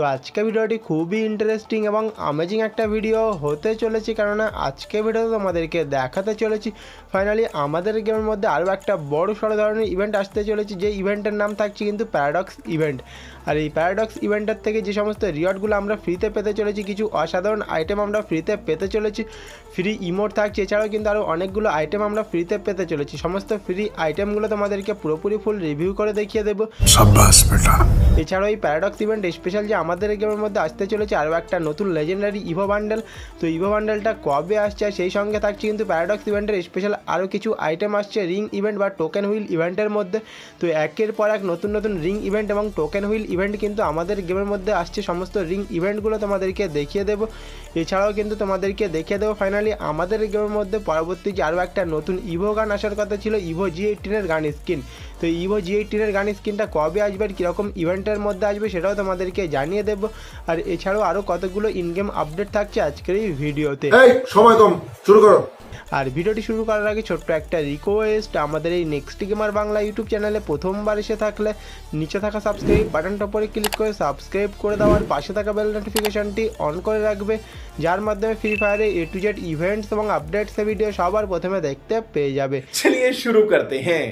তো আজকে ভিডিওটি খুবই ইন্টারেস্টিং এবং আমেজিং একটা ভিডিও হতে চলেছে কেননা আজকে ভিডিওতে তোমাদেরকে দেখাতে চলেছি। ফাইনালি আমাদের গেমের মধ্যে আরও একটা বড় সড়ো ধরনের ইভেন্ট আসতে চলেছে যে ইভেন্টের নাম থাকছে কিন্তু প্যারাডক্স ইভেন্ট আর এই প্যারাডক্স ইভেন্টের থেকে যে সমস্ত রিওয়ার্ডগুলো আমরা ফ্রিতে পেতে চলেছি কিছু অসাধারণ আইটেম আমরা ফ্রিতে পেতে চলেছি। ফ্রি ইমোট থাকছে এছাড়াও কিন্তু আরও অনেকগুলো আইটেম আমরা ফ্রিতে পেতে চলেছি। সমস্ত ফ্রি আইটেমগুলো তোমাদেরকে পুরোপুরি ফুল রিভিউ করে দেখিয়ে দেবো। এছাড়াও এই প্যারাডক্স ইভেন্ট স্পেশাল যে আমাদের গেমের মধ্যে আসতে চলেছে আরও একটা নতুন লেজেন্ডারি ইভো বান্ডেল তো ইভো বান্ডেলটা কবে আসছে? সেই সঙ্গে থাকছে কিন্তু প্যারাডক্স ইভেন্টের স্পেশাল আরও কিছু আইটেম আসছে রিং ইভেন্ট বা টোকেন হুইল ইভেন্টের মধ্যে। তো একের পর এক নতুন নতুন রিং ইভেন্ট এবং টোকেন হুইল ইভেন্ট কিন্তু আমাদের গেমের মধ্যে আসছে। সমস্ত রিং ইভেন্টগুলো তোমাদেরকে দেখিয়ে দেবো। এছাড়াও কিন্তু তোমাদেরকে দেখিয়ে দেবো ফাইনালি আমাদের গেমের মধ্যে পরবর্তী যে আরও একটা নতুন ইভো গান আসার কথা ছিল। ইভো জি এইটিনের গান স্কিন তো ইভো জি এইটিনের গানের স্ক্রিনটা কবে আসবে আর কীরকম ইভেন্টের মধ্যে আসবে সেটাও তোমাদেরকে জানিয়ে দেবো। আর এছাড়াও আরও কতগুলো ইনগেম আপডেট থাকছে আজকের এই ভিডিওতে। সময় কম শুরু করো। আর ভিডিওটি শুরু করার আগে ছোট্ট একটা রিকোয়েস্ট আমাদের এই নেক্সট গেমার বাংলা ইউটিউব চ্যানেলে প্রথমবার এসে থাকলে নিচে থাকা সাবস্ক্রাইব বাটনটা উপরে ক্লিক করে সাবস্ক্রাইব করে দেওয়ার পাশে থাকা বেল নোটিফিকেশানটি অন করে রাখবে যার মাধ্যমে ফ্রি ফায়ারে এ টু জেড ইভেন্টস এবং আপডেটস ভিডিও সবার প্রথমে দেখতে পেয়ে যাবে। চলিয়ে শুরু করতে হ্যাঁ।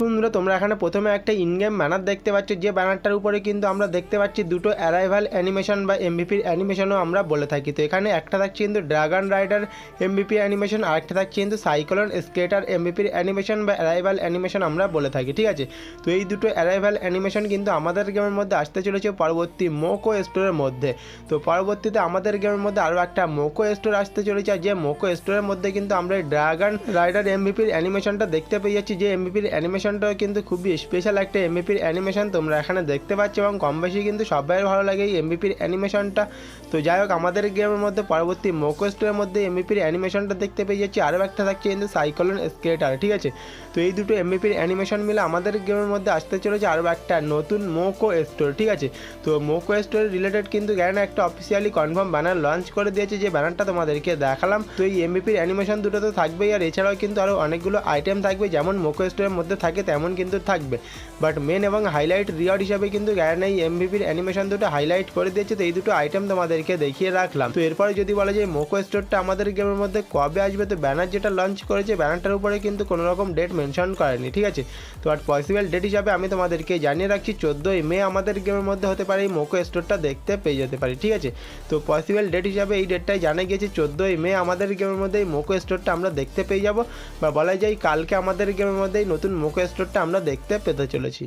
বন্ধুরা, তোমরা এখানে প্রথমে একটা ইনগেম ব্যানার দেখতে পাচ্ছ। যে ব্যানারটার উপরে কিন্তু আমরা দেখতে পাচ্ছি দুটো অ্যারাইভাল অ্যানিমেশন বা এমভিপির অ্যানিমেশনও আমরা বলে থাকি। তো এখানে একটা থাকছে কিন্তু ড্রাগন রাইডার এমভিপি অ্যানিমেশন আর একটা থাকছে কিন্তু সাইক্লোন স্কেটার এমভিপির অ্যানিমেশন বা অ্যারাইভাল অ্যানিমেশন আমরা বলে থাকি, ঠিক আছে? তো এই দুটো অ্যারাইভাল অ্যানিমেশন কিন্তু আমাদের গেমের মধ্যে আসতে চলেছে পরবর্তী মোকো স্টোরের মধ্যে। তো পরবর্তীতে আমাদের গেমের মধ্যে আরও একটা মোকো স্টোর আসতে চলেছে যে মোকো স্টোরের মধ্যে কিন্তু আমরা ড্রাগন রাইডার এমভিপির অ্যানিমেশনটা দেখতে পেয়ে যাচ্ছি। যে এমভিপির অ্যানিমেশনটা কিন্তু খুবই স্পেশাল একটা এমভিপির অ্যানিমেশন তোমরা এখানে দেখতে পাচ্ছ এবং কম বেশি কিন্তু সবাই ভালো লাগে এই এমভিপির অ্যানিমেশনটা তো যাই হোক, আমাদের গেমের মধ্যে পরবর্তী মোকো স্টোরের মধ্যে এমভিপির অ্যানিমেশনটা দেখতে পেয়ে যাচ্ছি। আরও একটা থাকছে কিন্তু সাইক্লোন স্কেটার ঠিক আছে? তো এই দুটো এমভিপির অ্যানিমেশন মিলে আমাদের গেমের মধ্যে আসতে চলেছে আরও একটা নতুন মোকো স্টোর ঠিক আছে? তো মোকো স্টোর রিলেটেড কিন্তু গ্যান একটা অফিসিয়ালি কনফার্ম ব্যানার লঞ্চ করে দিয়েছে যে ব্যানারটা তোমাদেরকে দেখালাম। তো এই এমভিপির অ্যানিমেশন দুটো তো থাকবেই আর এছাড়াও কিন্তু আরও অনেকগুলো আইটেম থাকবে যেমন মোকো স্টোরের মধ্যে থাকে, তেমন কিন্তু থাকবে। বাট মেন এবং হাইলাইট রিওয়ার্ড হিসাবে কিন্তু এই এমভিপির অ্যানিমেশন দুটো হাইলাইট করে দিয়েছে, তো এই দুটো আইটেম তোমাদেরকে দেখিয়ে রাখলাম। তো এরপরে যদি বলা যায় মোকো স্টোরটা আমাদের গেমের মধ্যে কবে আসবে, তো ব্যানার যেটা লঞ্চ করেছে ব্যানারটার উপরে কিন্তু কোনো রকম ডেট মেনশন করেনি, ঠিক আছে? তো আর পসিবল ডেট হিসাবে আমি তোমাদেরকে জানিয়ে রাখছি, চোদ্দোই মে আমাদের গেমের মধ্যে হতে পারে এই মোকো স্টোরটা দেখতে পেয়ে যেতে পারি, ঠিক আছে? তো পসিবল ডেট হিসাবে এই ডেটটাই জানা গিয়েছে, চোদ্দোই মে আমাদের গেমের মধ্যে এই মোকো স্টোরটা আমরা দেখতে পেয়ে যাব। বা বলা যায় কালকে আমাদের গেমের মধ্যে এই নতুন মোকো স্টোরটা আমরা দেখতে পেতে চলেছি।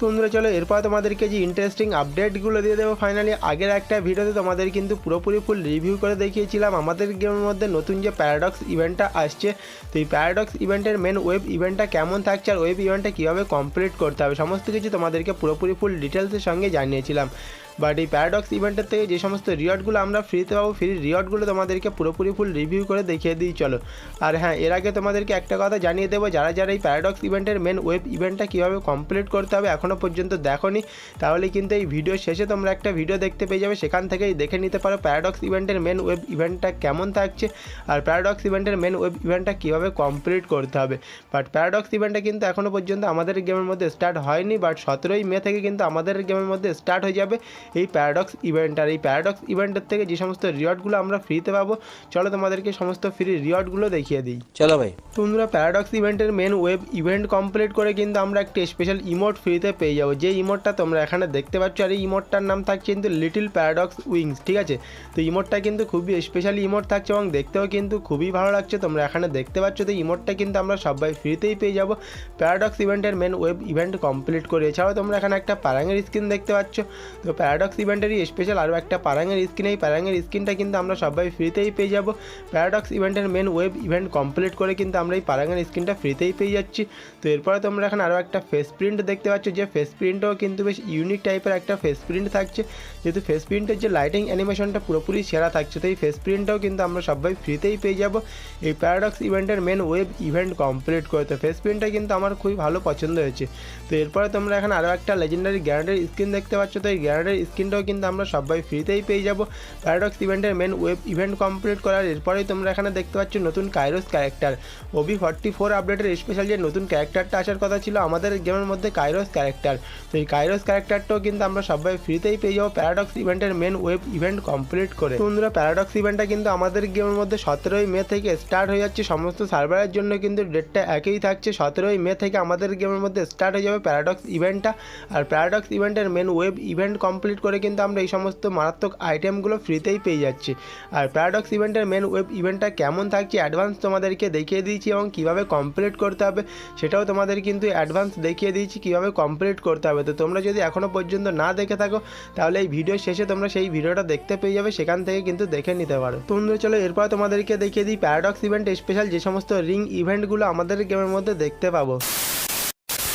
বন্ধুরা চলো এরপর তোমাদেরকে যে ইন্টারেস্টিং আপডেটগুলো দিয়ে দেবো ফাইনালি আগের একটা ভিডিওতে তোমাদের কিন্তু পুরোপুরি ফুল রিভিউ করে দেখিয়েছিলাম। আমাদের গেমের মধ্যে নতুন যে প্যারাডক্স ইভেন্টটা আসছে তো এই প্যারাডক্স ইভেন্টের মেন ওয়েব ইভেন্টটা কেমন থাকছে আর ওয়েব ইভেন্টটা কীভাবে কমপ্লিট করতে হবে সমস্ত কিছু তোমাদেরকে পুরোপুরি ফুল ডিটেলসের সঙ্গে জানিয়েছিলাম। বাট এই প্যারাডক্স ইভেন্টের থেকে যে সমস্ত রিওয়ার্ডগুলো আমরা ফ্রিতে পাবো ফ্রি রিওয়ার্ডগুলো তোমাদেরকে পুরোপুরি ফুল রিভিউ করে দেখিয়ে দিই, চলো। আর হ্যাঁ এর আগে তোমাদেরকে একটা কথা জানিয়ে দেবো, যারা যারা এই প্যারাডক্স ইভেন্টের মেন ওয়েব ইভেন্টটা কীভাবে কমপ্লিট করতে হবে এখনও পর্যন্ত দেখোনি, তাহলে কিন্তু এই ভিডিও শেষে তোমরা একটা ভিডিও দেখতে পেয়ে যাবে, সেখান থেকেই দেখে নিতে পারো প্যারাডক্স ইভেন্টের মেন ওয়েব ইভেন্টটা কেমন থাকছে, আর প্যারাডক্স ইভেন্টের মেন ওয়েব ইভেন্টটা কীভাবে কমপ্লিট করতে হবে। বাট প্যারাডক্স ইভেন্টটা কিন্তু এখনও পর্যন্ত আমাদের গেমের মধ্যে স্টার্ট হয়নি বাট সতেরোই মে থেকে কিন্তু আমাদের গেমের মধ্যে স্টার্ট হয়ে যাবে এই প্যারাডক্স ইভেন্ট আর এই প্যারাডক্স ইভেন্টের থেকে যে সমস্ত রিওয়ার্ডগুলো আমরা ফ্রিতে পাবো, চলো তোমাদেরকে সমস্ত ফ্রি রিওয়ার্ডগুলো দেখিয়ে দিই। চলো ভাই। তোমরা প্যারাডক্স ইভেন্টের মেন ওয়েব ইভেন্ট কমপ্লিট করে কিন্তু আমরা একটা স্পেশাল ইমোট ফ্রিতে পেয়ে যাব। যে ইমোটটা তোমরা এখানে দেখতে পাচ্ছ, আর এই ইমোটটার নাম থাকছে কিন্তু লিটিল প্যারাডক্স উইংস ঠিক আছে? তো ইমোটটা কিন্তু খুবই স্পেশাল ইমোট থাকছে এবং দেখতেও কিন্তু খুবই ভালো লাগছে। তোমরা এখানে দেখতে পাচ্ছ, তো ইমোটটা কিন্তু আমরা সবাই ফ্রিতেই পেয়ে যাব। প্যারাডক্স ইভেন্টের মেন ওয়েব ইভেন্ট কমপ্লিট করে। এছাড়াও তোমরা এখানে একটা পারাঙের স্ক্রিন দেখতে পাচ্ছ। তো প্যারাডক্স ইভেন্টেরই স্পেশাল আরও একটা পারাঙের স্ক্রিন এই পারাঙের স্ক্রিনটা কিন্তু আমরা সবাই ফ্রিতেই পেয়ে যাব। প্যারাডক্স ইভেন্টের মেন ওয়েব ইভেন্ট কমপ্লিট করে কিন্তু আমরা এই পারাঙের স্ক্রিনটা ফ্রিতেই পেয়ে যাচ্ছি। তো এরপরে তোমরা এখন আরও একটা ফেস প্রিন্ট দেখতে পাচ্ছ, যে ফেস প্রিন্টও কিন্তু বেশ ইউনিক টাইপের একটা ফেস প্রিন্ট থাকছে। যেহেতু ফেস প্রিন্টের যে লাইটিং অ্যানিমেশনটা পুরোপুরি সেরা থাকছে, তো এই ফেস প্রিন্টটাও কিন্তু আমরা সবাই ফ্রিতেই পেয়ে যাব। এই প্যারাডক্স ইভেন্টের মেন ওয়েব ইভেন্ট কমপ্লিট করতে ফেস প্রিন্টটা কিন্তু আমার খুবই ভালো পছন্দ হয়েছে। তো এরপরে তোমরা এখন আরও একটা লেজেন্ডারি গ্যারান্ডের স্ক্রিন দেখতে পাচ্ছ, তো এই গ্যারান্ডের স্ক্রিনটাও কিন্তু আমরা সবাই ফ্রিতেই পেয়ে যাব। প্যারাডক্স ইভেন্টের মেন ওয়েব ইভেন্ট কমপ্লিট করার এরপরেই তোমরা এখানে দেখতে পাচ্ছ নতুন Kairos character OB forty four আপডেটের স্পেশাল যে নতুন ক্যারেক্টারটা আসার কথা ছিল, আমাদের গেমের মধ্যে কাইরোস ক্যারেক্টার তো এই কাইরোস ক্যারেক্টারটাও কিন্তু আমরা সবাই ফ্রিতেই পেয়ে যাব প্যারাডক্স ইভেন্টের মেন ওয়েব ইভেন্ট কমপ্লিট করে। বন্ধুরা প্যারাডক্স ইভেন্টটা কিন্তু আমাদের গেমের মধ্যে সতেরোই মে থেকে স্টার্ট হয়ে যাচ্ছে। সমস্ত সার্ভারের জন্য কিন্তু ডেটটা একই থাকছে। সতেরোই মে থেকে আমাদের গেমের মধ্যে স্টার্ট হয়ে যাবে প্যারাডক্স ইভেন্টটা আর প্যারাডক্স ইভেন্টের মেন ওয়েব ইভেন্ট কমপ্লিট করে কিন্তু আমরা এই সমস্ত মারাত্মক আইটেমগুলো ফ্রিতেই পেয়ে যাচ্ছি। আর প্যারাডক্স ইভেন্টের মেন ওয়েব ইভেন্টটা কেমন থাকছে অ্যাডভান্স তোমাদেরকে দেখিয়ে দিয়েছি এবং কীভাবে কমপ্লিট করতে হবে সেটাও তোমাদের কিন্তু অ্যাডভান্স দেখিয়ে দিয়েছি কীভাবে কমপ্লিট করতে হবে। তো তোমরা যদি এখনও পর্যন্ত না দেখে থাকো, তাহলে এই ভিডিও শেষে তোমরা সেই ভিডিওটা দেখতে পেয়ে যাবে, সেখান থেকে কিন্তু দেখে নিতে পারো। তোমরা চলো এরপর তোমাদেরকে দেখিয়ে দিই প্যারাডক্স ইভেন্ট স্পেশাল যে সমস্ত রিং ইভেন্টগুলো আমাদের গেমের মধ্যে দেখতে পাবো।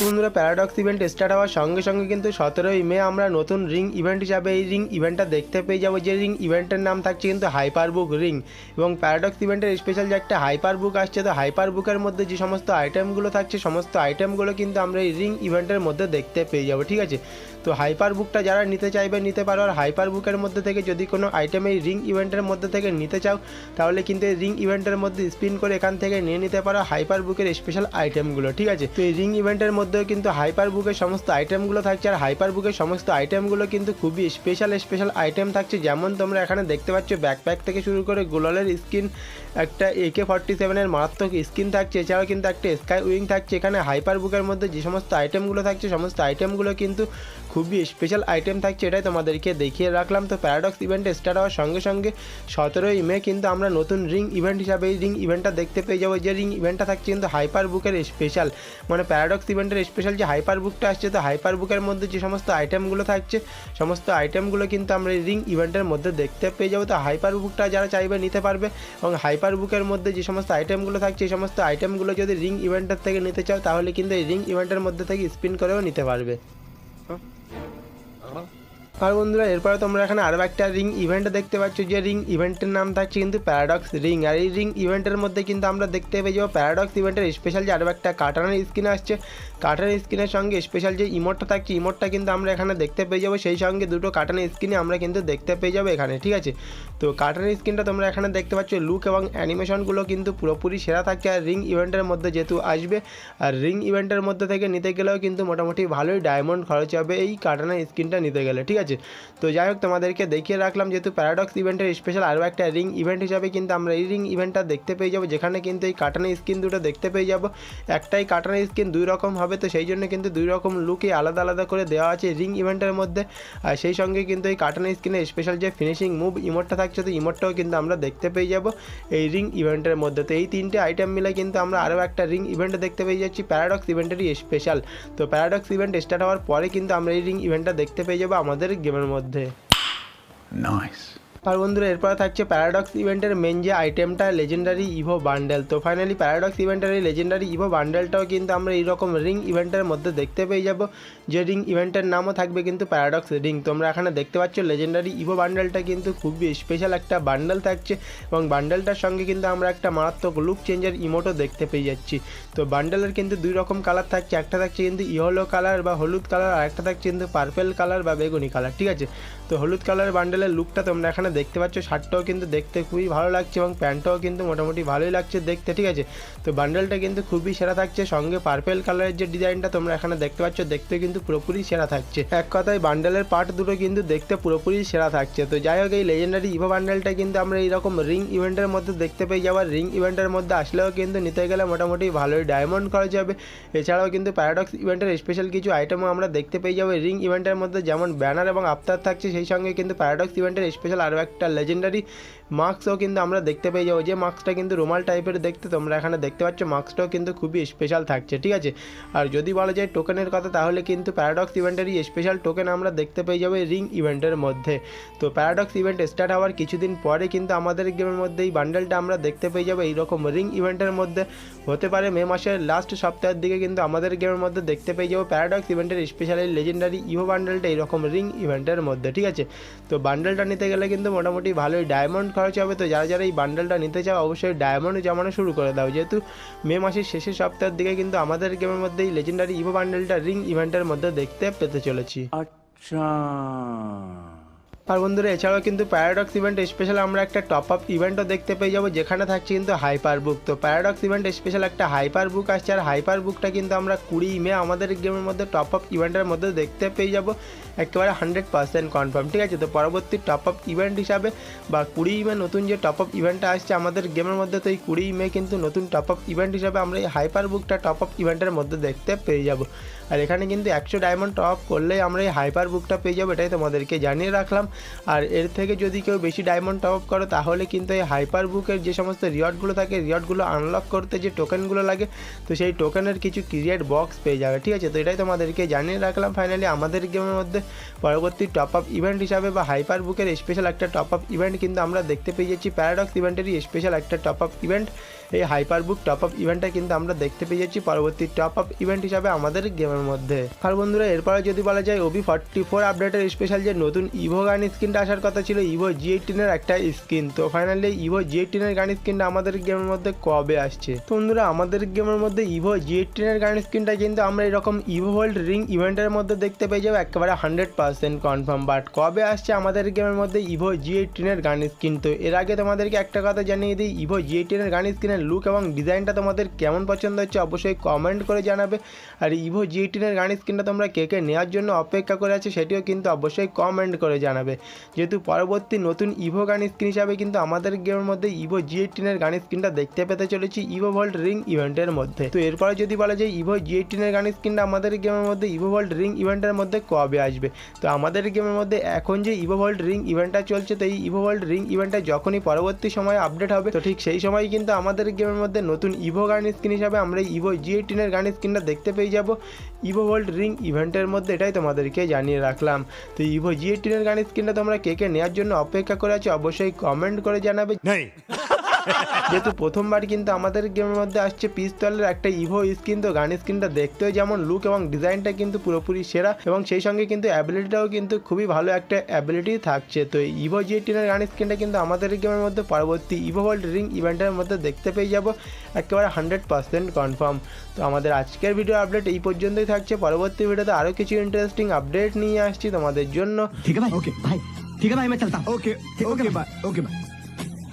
বন্ধুরা প্যারাডক্স ইভেন্ট স্টার্ট হওয়ার সঙ্গে সঙ্গে কিন্তু সতেরোই মে আমরা নতুন রিং ইভেন্ট হিসাবে এই রিং ইভেন্টটা দেখতে পেয়ে যাব। যে রিং ইভেন্টের নাম থাকছে কিন্তু হাইপার বুক রিং এবং প্যারাডক্স ইভেন্টের স্পেশাল যে একটা হাইপার বুক আসছে, তো হাইপার বুকের মধ্যে যে সমস্ত আইটেমগুলো থাকছে, সমস্ত আইটেমগুলো কিন্তু আমরা এই রিং ইভেন্টের মধ্যে দেখতে পেয়ে যাব, ঠিক আছে? তো হাইপার বুকটা যারা নিতে চাইবে, নিতে পারো। আর হাইপার বুকের মধ্যে থেকে যদি কোনো আইটেম এই রিং ইভেন্টের মধ্যে থেকে নিতে চাও, তাহলে কিন্তু এই রিং ইভেন্টের মধ্যে স্পিন করে এখান থেকে নিয়ে নিতে পারো হাইপার বুকের স্পেশাল আইটেমগুলো ঠিক আছে? তো এই রিং ইভেন্টের মধ্যেও কিন্তু হাইপার বুকের সমস্ত আইটেমগুলো থাকছে আর হাইপার বুকের সমস্ত আইটেমগুলো কিন্তু খুবই স্পেশাল স্পেশাল আইটেম থাকছে। যেমন তোমরা এখানে দেখতে পাচ্ছ ব্যাকপ্যাক থেকে শুরু করে গোলালের স্কিন একটা এ কে ফর্টি সেভেনের মারাত্মক স্কিন থাকছে। এছাড়াও কিন্তু একটা স্কাই উইং থাকছে। এখানে হাইপার বুকের মধ্যে যে সমস্ত আইটেমগুলো থাকছে, সমস্ত আইটেমগুলো কিন্তু খুবই স্পেশাল আইটেম থাকছে, এটাই তোমাদেরকে দেখিয়ে রাখলাম। তো প্যারাডক্স ইভেন্ট স্টার্ট হওয়ার সঙ্গে সঙ্গে সতেরোই মে কিন্তু আমরা নতুন রিং ইভেন্ট হিসাবে এই রিং ইভেন্টটা দেখতে পেয়ে যাব। যে রিং ইভেন্টটা থাকছে কিন্তু হাইপার বুকের স্পেশাল মানে প্যারাডক্স ইভেন্টের স্পেশাল যে হাইপার বুকটা আসছে, তো হাইপার বুকের মধ্যে যে সমস্ত আইটেমগুলো থাকছে, সমস্ত আইটেমগুলো কিন্তু আমরা এই রিং ইভেন্টের মধ্যে দেখতে পেয়ে যাব। তো হাইপার বুকটা যারা চাইবে নিতে পারবে এবং হাইপার বুকের মধ্যে যে সমস্ত আইটেমগুলো থাকছে, এই সমস্ত আইটেমগুলো যদি রিং ইভেন্টের থেকে নিতে চাও, তাহলে কিন্তু এই রিং ইভেন্টের মধ্যে থেকে স্পিন করেও নিতে পারবে। আর বন্ধুরা, এরপরে তোমরা এখানে আরও একটা রিং ইভেন্ট দেখতে পাচ্ছ, যে রিং ইভেন্টের নাম থাকছে কিন্তু প্যারাডক্স রিং আর এই রিং ইভেন্টের মধ্যে কিন্তু আমরা দেখতে পেয়ে যাব প্যারাডক্স ইভেন্টের স্পেশাল যে আরও একটা কাটানোর স্কিন আসছে। কাটানোর স্কিনের সঙ্গে স্পেশাল যে ইমোটটা থাকছে ইমোটটা কিন্তু আমরা এখানে দেখতে পেয়ে যাব। সেই সঙ্গে দুটো কাটানের স্কিনে আমরা কিন্তু দেখতে পেয়ে যাব এখানে, ঠিক আছে? তো কাটানের স্কিনটা তোমরা এখানে দেখতে পাচ্ছ লুক এবং অ্যানিমেশনগুলো কিন্তু পুরোপুরি সেরা থাকছে। আর রিং ইভেন্টের মধ্যে যেহেতু আসবে, আর রিং ইভেন্টের মধ্যে থেকে নিতে গেলেও কিন্তু মোটামুটি ভালোই ডায়মন্ড খরচ হবে এই কাটানোর স্কিনটা নিতে গেলে, ঠিক আছে? তো যাই হোক, তোমাদেরকে দেখিয়ে রাখলাম যেহেতু প্যারাডক্স ইভেন্টের স্পেশাল আরও একটা রিং ইভেন্ট হিসাবে কিন্তু আমরা এই রিং ইভেন্টটা দেখতে পেয়ে যাব। যেখানে কিন্তু এই কাটানো স্কিন দুটো দেখতে পেয়ে যাব। একটাই কাটানো স্কিন দুই রকম হবে, তো সেই জন্য কিন্তু দুই রকম লুকে আলাদা আলাদা করে দেওয়া আছে রিং ইভেন্টের মধ্যে। আর সেই সঙ্গে কিন্তু এই কাটানো স্কিনের স্পেশাল যে ফিনিশিং মুভ ইমোটটা থাকছে, তো ইমোটটাও কিন্তু আমরা দেখতে পেয়ে যাব এই রিং ইভেন্টের মধ্যে। তো এই তিনটে আইটেম মিলে কিন্তু আমরা আরও একটা রিং ইভেন্ট দেখতে পেয়ে যাচ্ছি প্যারাডক্স ইভেন্টেরই স্পেশাল তো প্যারাডক্স ইভেন্ট স্টার্ট হওয়ার পরে কিন্তু আমরা এই রিং ইভেন্টটা দেখতে পেয়ে যাব। আমাদের গেমের মধ্যে Nice. আর বন্ধুরা, এরপরে থাকছে প্যারাডক্স ইভেন্টের মেন যে আইটেমটা লেজেন্ডারি ইভো বান্ডেল তো ফাইনালি প্যারাডক্স ইভেন্টের এই লেজেন্ডারি ইভো বান্ডেলটাও কিন্তু আমরা এইরকম রিং ইভেন্টের মধ্যে দেখতে পেয়ে যাব। যে রিং ইভেন্টের নামও থাকবে কিন্তু প্যারাডক্স রিং তোমরা এখানে দেখতে পাচ্ছ লেজেন্ডারি ইভো বান্ডেলটা কিন্তু খুবই স্পেশাল একটা বান্ডেল থাকছে এবং বান্ডেলটার সঙ্গে কিন্তু আমরা একটা মারাত্মক লুক চেঞ্জের ইমোটও দেখতে পেয়ে যাচ্ছি। তো বান্ডেলের কিন্তু দুই রকম কালার থাকছে। একটা থাকছে কিন্তু ইয়েলো কালার বা হলুদ কালার আর একটা থাকছে কিন্তু পার্পেল কালার বা বেগুনি কালার ঠিক আছে? তো হলুদ কালার বান্ডেলের লুকটা তোমরা এখানে দেখতে পাচ্ছ। শার্টটাও কিন্তু দেখতে খুবই ভালো লাগছে এবং প্যান্টটাও কিন্তু মোটামুটি ভালোই লাগছে দেখতে, ঠিক আছে? তো বান্ডেলটা কিন্তু খুবই সেরা থাকছে। সঙ্গে পার্পেল কালারের যে ডিজাইনটা তোমরা এখানে দেখতে পাচ্ছ দেখতে কিন্তু পুরোপুরি সেরা থাকছে। এক কথায় বান্ডেলের পার্ট দুটো কিন্তু দেখতে পুরোপুরি সেরা থাকছে। তো যাই হোক, এই লেজেন্ডারি ইভো বান্ডেলটা কিন্তু আমরা এইরকম রিং ইভেন্টের মধ্যে দেখতে পেয়ে যাবার রিং ইভেন্টের মধ্যে আসলেও কিন্তু নিতে গেলে মোটামুটি ভালোই ডায়মন্ড খরচ হবে। এছাড়াও কিন্তু প্যারাডক্স ইভেন্টের স্পেশাল কিছু আইটেমও আমরা দেখতে পেয়ে যাব। রিং ইভেন্টের মধ্যে যেমন ব্যানার এবং আফতার থাকছে সেই সঙ্গে কিন্তু প্যারাডক্স ইভেন্টের স্পেশাল আরও একটা লেজেন্ডারি মাস্কও কিন্তু আমরা দেখতে পেয়ে যাব। যে মাস্কটা কিন্তু রুমাল টাইপের দেখতে তোমরা এখানে দেখতে পাচ্ছ মাস্কটাও কিন্তু খুবই স্পেশাল থাকছে, ঠিক আছে? আর যদি বলা যায় টোকেনের কথা, তাহলে কিন্তু প্যারাডক্স ইভেন্টেরই স্পেশাল টোকেন আমরা দেখতে পেয়ে যাব রিং ইভেন্টের মধ্যে। তো প্যারাডক্স ইভেন্ট স্টার্ট হওয়ার কিছুদিন পরে কিন্তু আমাদের গেমের মধ্যে এই বান্ডেলটা আমরা দেখতে পেয়ে যাব এইরকম রিং ইভেন্টের মধ্যে। হতে পারে মে মাসের লাস্ট সপ্তাহের দিকে কিন্তু আমাদের গেমের মধ্যে দেখতে পেয়ে যাব প্যারাডক্স ইভেন্টের স্পেশালি লেজেন্ডারি ইভো বান্ডেলটা এইরকম রিং ইভেন্টের মধ্যে, ঠিক আছে? তো বান্ডেলটা নিতে গেলে কিন্তু মোটামুটি ভালোই ডায়মন্ড খরচ হবে তো যারা যারা এই বান্ডেলটা নিতে চাও অবশ্যই ডায়মন্ড জমানো শুরু করে দাও। যেহেতু মে মাসের শেষের সপ্তাহের দিকে কিন্তু আমাদের গেমের মধ্যে এই লেজেন্ডারি ইভো বান্ডেলটা রিং ইভেন্টের মধ্যে দেখতে পেতে চলেছি। আচ্ছা। আর বন্ধুরা এছাড়াও কিন্তু প্যারাডক্স ইভেন্ট স্পেশাল আমরা একটা টপ আপ ইভেন্টও দেখতে পেয়ে যাব যেখানে থাকছে কিন্তু হাইপার বুক তো প্যারাডক্স ইভেন্ট স্পেশাল একটা হাইপার বুক আসছে আর হাইপার বুকটা কিন্তু আমরা কুড়ি মে আমাদের গেমের মধ্যে টপ আপ ইভেন্টের মধ্যে দেখতে পেয়ে যাব। একেবারে হান্ড্রেড পার্সেন্ট কনফার্ম ঠিক আছে? তো পরবর্তী টপ আপ ইভেন্ট হিসাবে বা কুড়ি মে নতুন যে টপ আপ ইভেন্টটা আসছে, আমাদের গেমের মধ্যে তো এই কুড়ি মে কিন্তু নতুন টপ আপ ইভেন্ট হিসাবে আমরা এই হাইপার বুকটা টপ আপ ইভেন্টের মধ্যে দেখতে পেয়ে যাব। আর এখানে কিন্তু একশো ডায়মন্ড টপ আপ করলেই আমরা এই হাইপার বুকটা পেয়ে যাব, এটাই তোমাদেরকে জানিয়ে রাখলাম। আর এর থেকে যদি কেউ বেশি ডায়মন্ড টপ আপ করো, তাহলে কিন্তু এই হাইপার বুকের যে সমস্ত রিওয়ার্ডগুলো থাকে রিওয়ার্ডগুলো আনলক করতে যে টোকেনগুলো লাগে, তো সেই টোকেনের কিছু ক্রিয়েট বক্স পেয়ে যাবে, ঠিক আছে? তো এটাই তোমাদেরকে জানিয়ে রাখলাম ফাইনালি আমাদের গেমের মধ্যে। পরবর্তী টপ আপ ইভেন্ট হিসাবে বা হাইপার বুকের স্পেশাল একটা টপ আপ ইভেন্ট কিন্তু আমরা দেখতে পেয়ে যাচ্ছি প্যারাডক্স ইভেন্টেরই স্পেশাল একটা টপ আপ ইভেন্ট। এই হাইপার বুক টপ আপ ইভেন্টটা কিন্তু আমরা দেখতে পেয়ে যাচ্ছি পরবর্তী টপ আপ ইভেন্ট হিসাবে আমাদের গেমের মধ্যে। আর বন্ধুরা, এরপরে যদি বলা যায় ওবি ফর্টি ফোর আপডেটের স্পেশাল যে নতুন ইভো গান স্কিনটা আসার কথা ছিল ইভো জি এইটিনের একটা স্কিন তো ফাইনালি ইভো জি এইটিনের গান স্কিনটা আমাদের গেমের মধ্যে কবে আসছে? তো বন্ধুরা, আমাদের গেমের মধ্যে ইভো জি এইটিনের গান স্কিনটা কিন্তু আমরা এরকম ইভো হোল্ড রিং ইভেন্টের মধ্যে দেখতে পেয়ে যাব, একেবারে হান্ড্রেড পার্সেন্ট কনফার্ম বাট কবে আসছে আমাদের গেমের মধ্যে ইভো জি এইটিনের গান স্কিন তো এর আগে তোমাদেরকে একটা কথা জানিয়ে দিই ইভো জি এইটিনের গান স্কিনের লুক এবং ডিজাইনটা তোমাদের কেমন পছন্দ হচ্ছে অবশ্যই কমেন্ট করে জানাবে। আর ইভো জি এইটিনের গান স্ক্রিনটা তোমরা কে কে নেওয়ার জন্য অপেক্ষা করে আছে সেটিও কিন্তু অবশ্যই কমেন্ট করে জানাবে। যেহেতু পরবর্তী নতুন ইভো গান স্ক্রিন হিসাবে কিন্তু আমাদের গেমের মধ্যে ইভো জি এইটিনের গান স্ক্রিনটা দেখতে পেতে চলেছি ইভো ভল্ট রিং ইভেন্টের মধ্যে। তো এরপরে যদি বলা যায় ইভো জি এইটিনের গান স্ক্রিনটা আমাদের গেমের মধ্যে ইভো ভল্ট রিং ইভেন্টের মধ্যে কবে আসবে? তো আমাদের গেমের মধ্যে এখন যে ইভো ভল্ট রিং ইভেন্টটা চলছে, তো এই ইভো ভল্ট রিং ইভেন্টটা যখনই পরবর্তী সময়ে আপডেট হবে, তো ঠিক সেই সময় কিন্তু আমাদের গেমের মধ্যে নতুন ইভো গান স্কিন হিসাবে আমরা ইভো জি এইটিনের গান স্কিনটা দেখতে পেয়ে যাব। ইভো ওয়ার্ল্ড রিং ইভেন্টের মধ্যে এটাই তোমাদেরকে জানিয়ে রাখলাম। তো ইভো জি এইটিনের গান স্কিনটা তোমরা কে কে নেওয়ার জন্য অপেক্ষা করে আছো অবশ্যই কমেন্ট করে জানাবে। যেহেতু প্রথমবার কিন্তু আমাদের গেমের মধ্যে আসছে পিস্তলের একটা ইভো স্কিন তো গান স্ক্রিনটা দেখতেও যেমন লুক এবং ডিজাইনটা কিন্তু পুরোপুরি সেরা এবং সেই সঙ্গে কিন্তু অ্যাবিলিটিটাও কিন্তু খুবই ভালো একটা অ্যাবিলিটি থাকছে। তো ইভো জি টিনের গান স্ক্রিনটা কিন্তু আমাদের গেমের মধ্যে পরবর্তী ইভো ওয়ার্ল্ড রিং ইভেন্টের মধ্যে দেখতে পেয়ে যাব একেবারে হান্ড্রেড পার্সেন্ট কনফার্ম তো আমাদের আজকের ভিডিও আপডেট এই পর্যন্তই থাকছে পরবর্তী ভিডিওতে আরও কিছু ইন্টারেস্টিং আপডেট নিয়ে আসছি তোমাদের জন্য। ঠিক আছে ওকে ভাই ঠিক আছে ভাই আমি ওকে ওকে ভাই ওকে বাই